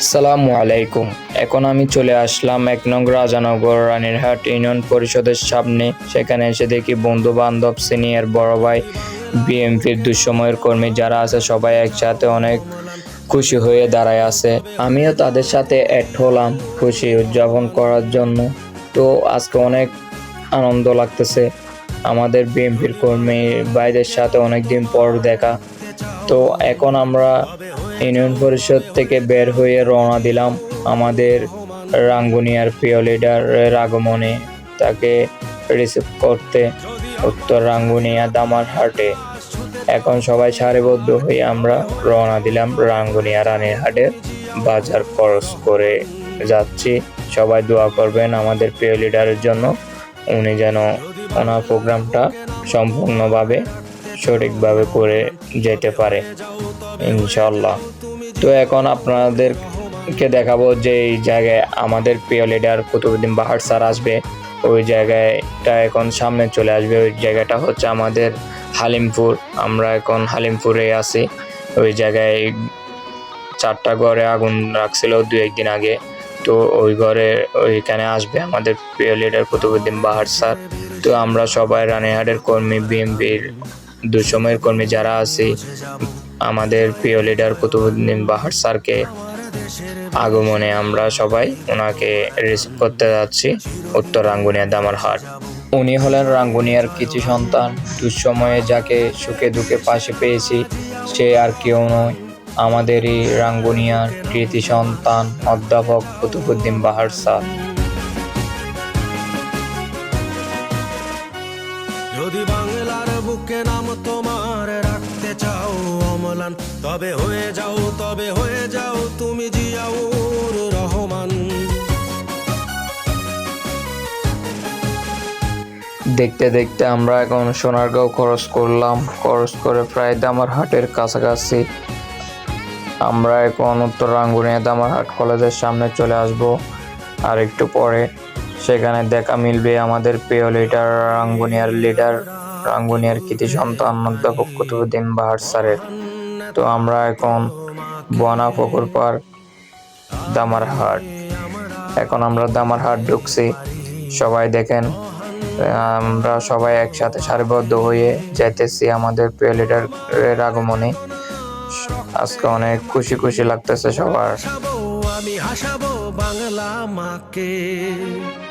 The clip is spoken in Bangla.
আসসালামু আলাইকুম। এখন আমি চলে আসলাম এক নং রাজানগর রানীরহাট ইউনিয়ন পরিষদের সামনে। সেখানে এসে দেখি বন্ধু বান্ধব সিনিয়র, বড় ভাই, বিএমপির দুঃসময়ের কর্মী যারা আছে, সবাই একসাথে অনেক খুশি হয়ে দাঁড়ায় আছে। আমিও তাদের সাথে অ্যাড হলাম খুশি উদযাপন করার জন্য। তো আজকে অনেক আনন্দ লাগতেছে। আমাদের বিএমপির কর্মী ভাইদের সাথে অনেকদিন পর দেখা। তো এখন আমরা ইউনিয়ন পরিষদ থেকে বের হয়ে রওনা দিলাম আমাদের রাঙ্গুনিয়ার প্রিয় লিডারের আগমনে তাকে রিসিভ করতে উত্তর রাঙ্গুনিয়া দামারহাটে এখন সবাই সারিবদ্ধ হয়ে আমরা রওনা দিলাম রাঙ্গুনিয়া রানীরহাটের বাজার খরচ করে যাচ্ছি। সবাই দোয়া করবেন আমাদের প্রিয় লিডারের জন্য। উনি যেন ওনার প্রোগ্রামটা সম্পূর্ণভাবে সঠিকভাবে করে যেতে পারে ইনশাল্লাহ তো এখন আপনাদেরকে দেখাবো যে এই জায়গায় আমাদের প্রিয় লিডার কুতুবুদ্দিন বাহার স্যার আসবে। ওই জায়গাটা এখন সামনে চলে আসবে। ওই জায়গাটা হচ্ছে আমাদের হালিমপুর। আমরা এখন হালিমপুরে আছি। ওই জায়গায় চারটা ঘরে আগুন রাখছিল দু একদিন আগে। তো ওই ঘরে ওইখানে আসবে আমাদের প্রিয় লিডার কুতুবুদ্দিন বাহার স্যার। তো আমরা সবাই রানীহাটের কর্মী বিএমপির দুসময়ের কর্মী যারা আছে, আমাদের প্রিয় লিডার কুতুবুদ্দিন বাহার স্যারকে আগমনে আমরা সবাই ওনাকে রিসিভ করতে যাচ্ছি উত্তর রাঙ্গুনিয়া দামারহাট উনি হলেন রাঙ্গুনিয়ার কিছু সন্তান। দুঃসময়ে যাকে সুখে দুঃখে পাশে পেয়েছি, সে আর কেউ নয়, আমাদেরই রাঙ্গুনিয়ার কৃতি সন্তান, অধ্যাপক কুতুবুদ্দিন বাহার স্যার। যদি বাংলার বুকে নাম তোমার রাখতে চাও অমলান, তবে হয়ে যাও, তবে হয়ে যাও তুমি জিয়াউর রহমান। দেখতে দেখতে আমরা এখন সোনারগাঁও খরচ করলাম, খরচ করে প্রায় দামারহাটের কাছাকাছি। আমরা এখন উত্তর রাঙ্গুনিয়া দামারহাট কলেজের সামনে চলে আসব, আর একটু পরে সেখানে দেখা মিলবে আমাদের প্রিয় লিডার রাঙ্গুনিয়ার লিডার রাঙ্গুনিয়ার কৃতি সন্তান অধ্যাপক কুতুবুদ্দিন বাহার স্যারের। তো আমরা এখন বনা পুকুর পার্ক, দামারহাট। এখন আমরা দামারহাট ঢুকছি। সবাই দেখেন, আমরা সবাই একসাথে সারিবদ্ধ হয়ে যাইতেছি আমাদের প্রিয় লিডারের আগমনে। আজকে অনেক খুশি খুশি লাগতেছে সবার। আমি হাসাবো বাংলা মাকে।